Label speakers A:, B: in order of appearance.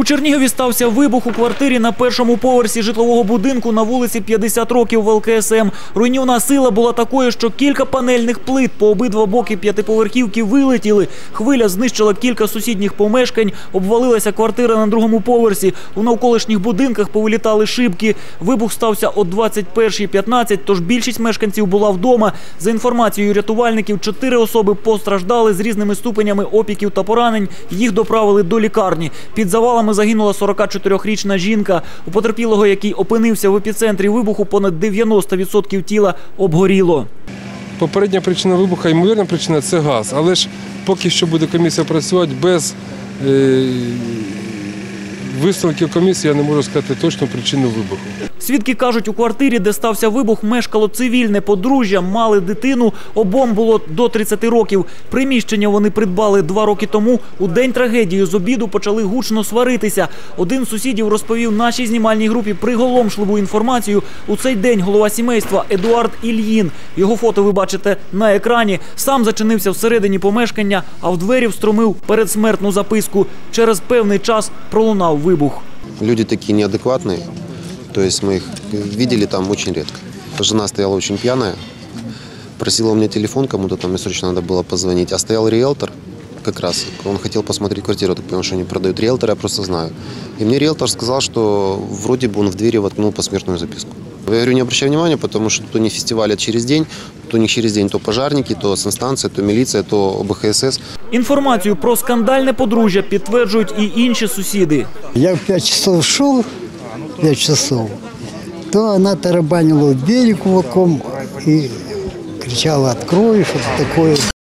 A: У Чернігові стався вибух у квартирі на першому поверсі житлового будинку на вулиці 50 років в ЛКСМ. Руйнівна сила була такою, що кілька панельних плит по обидва боки п'ятиповерхівки вилетіли. Хвиля знищила кілька сусідніх помешкань, обвалилася квартира на другому поверсі. У навколишніх будинках повилітали шибки. Вибух стався о 21.15, тож більшість мешканців була вдома. За інформацією рятувальників, чотири особи постраждали з різними ступенями опіків та поранень. Їх доправили до лікарні. Під завалами загинула 44-річна жінка. У потерпілого, який опинився в епіцентрі вибуху, понад 90% тіла обгоріло.
B: Попередня причина вибуху, ймовірна причина це газ. Але ж поки що буде комісія працювати без е, висновків комісії, я не можу сказати точну причину вибуху.
A: Свідки кажуть, у квартирі, де стався вибух, мешкало цивільне подружжя, мали дитину. Обом було до 30 років. Приміщення вони придбали два роки тому. У день трагедії з обіду почали гучно сваритися. Один з сусідів розповів нашій знімальній групі приголомшливу інформацію. У цей день голова сімейства Едуард Ільїн. Його фото ви бачите на екрані. Сам зачинився всередині помешкання, а в двері встромив передсмертну записку. Через певний час пролунав вибух.
C: Люди такие неадекватные, то есть мы их видели там очень редко. Жена стояла очень пьяная, просила у меня телефон кому-то там, мне срочно надо было позвонить, а стоял риэлтор, как раз, он хотел посмотреть квартиру, так понял, что они продают риэлтора, я просто знаю. И мне риэлтор сказал, что вроде бы он в двери воткнул посмертную записку. Я говорю, не обращай внимания, потому что то не фестивалят через день, то не через день, то пожарники, то санстанция, то милиция, то ОБХСС.
A: Інформацію про скандальне подружжя підтверджують і інші сусіди.
D: Я в 5 часов шел, 5 часов, то она тарабанила в дверь кулаком и кричала «открой», что-то такое.